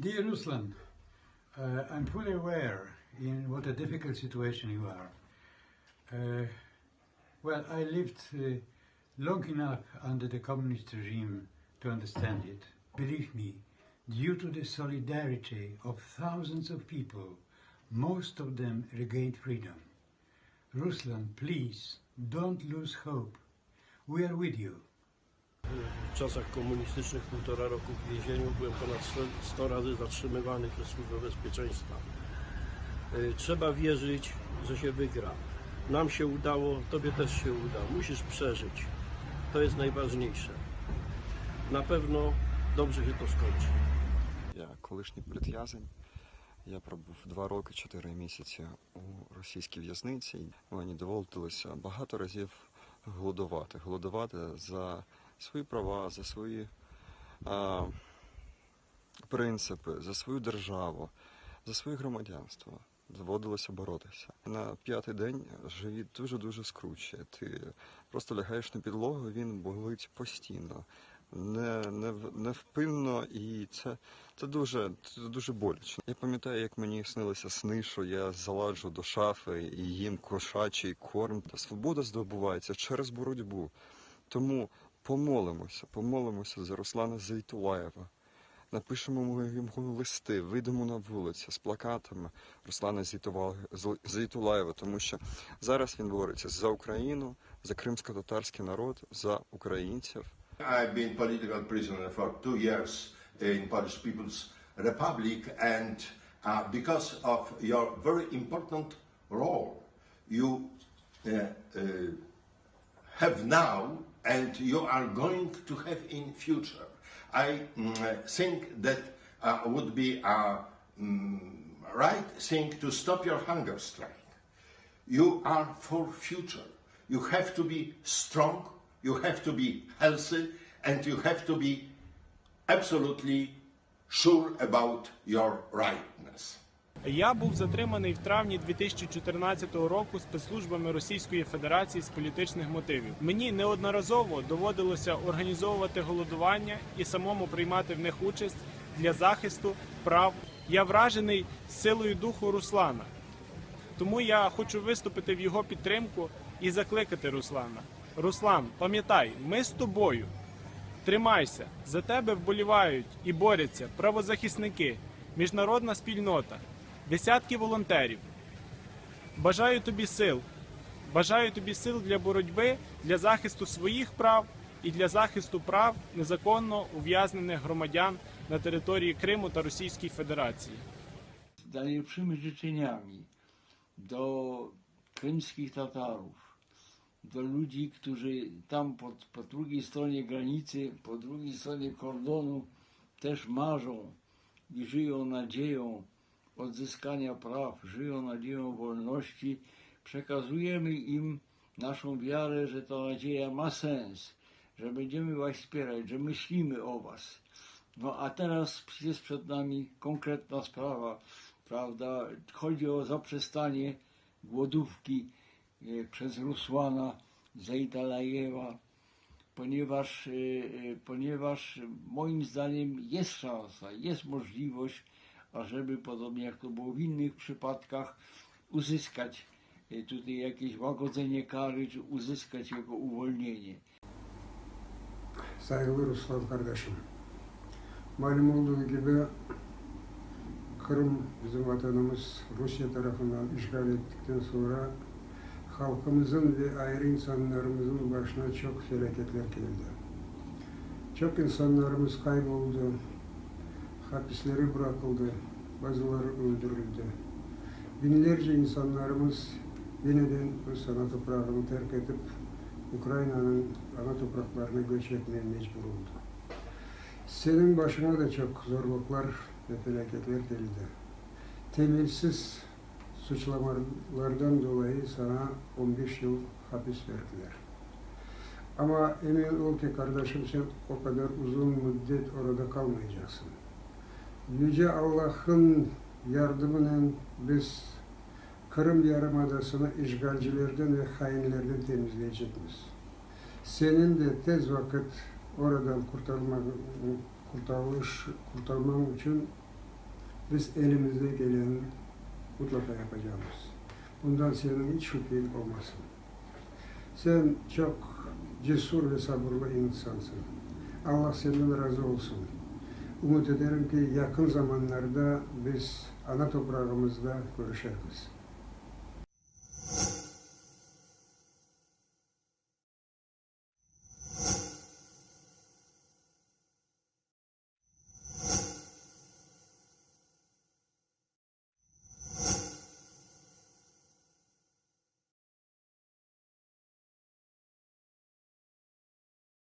Dear Ruslan, uh, I'm fully aware in what a difficult situation you are. Uh, well, I lived uh, long enough under the communist regime to understand it. Believe me, due to the solidarity of thousands of people, most of them regained freedom. Ruslan, please don't lose hope. We are with you. W czasach komunistycznych półtora roku w więzieniu byłem ponad 100, 100 razy zatrzymywany przez Służbę Bezpieczeństwa. Trzeba wierzyć, że się wygra. Nam się udało, tobie też się uda. Musisz przeżyć. To jest najważniejsze. Na pewno dobrze się to skończy. Я колишній політв'язень. Я пробув два роки, чотири місяці у російській в'язниці. Мені доводилося багато разів голодувати. Голодувати за свої права, за свої а, принципи, за свою державу, за своє громадянство. Доводилося боротися. На п'ятий день живіт дуже-дуже скручує. Ти просто лягаєш на підлогу, він болить постійно, не, не, невпинно, і це це дуже, це дуже боляче. Я пам'ятаю, як мені снилися сни, що я заладжу до шафи і їм кошачий корм. Свобода здобувається через боротьбу. Тому помолимося, помолимося за Руслана Зайтулаєва. Напишемо йому листи, вийдемо на вулицю з плакатами Руслана Зайтулаєва, тому що зараз він бореться за Україну, за кримсько-татарський народ, за українців. I've been political prisoner for two years in Polish People's Republic, and uh, because of your very important role you uh, uh, have now and you are going to have in future, I mm, think that uh, would be a mm, right thing to stop your hunger strike. You are for future. You have to be strong, you have to be healthy, and you have to be absolutely sure about your rightness. Я був затриманий в травні 2014 року спецслужбами Російської Федерації з політичних мотивів. Мені неодноразово доводилося організовувати голодування і самому приймати в них участь для захисту прав. Я вражений силою духу Руслана. Тому я хочу виступити в його підтримку і закликати Руслана. Руслан, пам'ятай, ми з тобою. Тримайся, за тебе вболівають і борються правозахисники, міжнародна спільнота, десятки волонтерів. Бажаю тобі сил. Бажаю тобі сил для боротьби, для захисту своїх прав і для захисту прав незаконно ув'язнених громадян на території Криму та Російської Федерації. z najlepszymi życzeniami do krymskich Tatarów, do ludzi, którzy tam po, po drugiej stronie granicy, po drugiej stronie kordonu też marzą i żyją nadzieją odzyskania praw, żyją nadzieją wolności. Przekazujemy im naszą wiarę, że ta nadzieja ma sens, że będziemy Was wspierać, że myślimy o Was. No a teraz jest przed nami konkretna sprawa, prawda? Chodzi o zaprzestanie głodówki e, przez Rusłana Zejtalajewa, ponieważ, e, e, ponieważ moim zdaniem jest szansa, jest możliwość, ażeby podobnie jak to było w innych przypadkach, uzyskać e, tutaj jakieś łagodzenie kary, czy uzyskać jego uwolnienie. Saygılı Ruslan kardeşim. Malum olduğu gibi Kırım bizim vatanımız Rusya tarafından işgal ettikten sonra halkımızın ve ayrı insanlarımızın başına çok felaketler geldi. Çok insanlarımız kayboldu, hapislere bırakıldı, bazıları öldürüldü. Binlerce insanlarımız yeniden Rus ana toprağını terk edip Ukrayna'nın ana topraklarına göç etmeye mecbur oldu. Senin başına da çok zorluklar ve felaketler geldi. Temelsiz suçlamalardan dolayı sana 15 yıl hapis verdiler. Ama emin ol ki kardeşim sen o kadar uzun müddet orada kalmayacaksın. Yüce Allah'ın yardımıyla biz Kırım Yarımadası'nı işgalcilerden ve hainlerden temizleyecekmiz. Senin de tez vakit oradan kurtarmak, kurtarılış, kurtarman için biz elimizde geleni mutlaka yapacağız. Bundan senin hiç şüphen olmasın. Sen çok cesur ve sabırlı insansın. Allah senden razı olsun. Umut ederim ki yakın zamanlarda biz ana toprağımızda görüşeriz.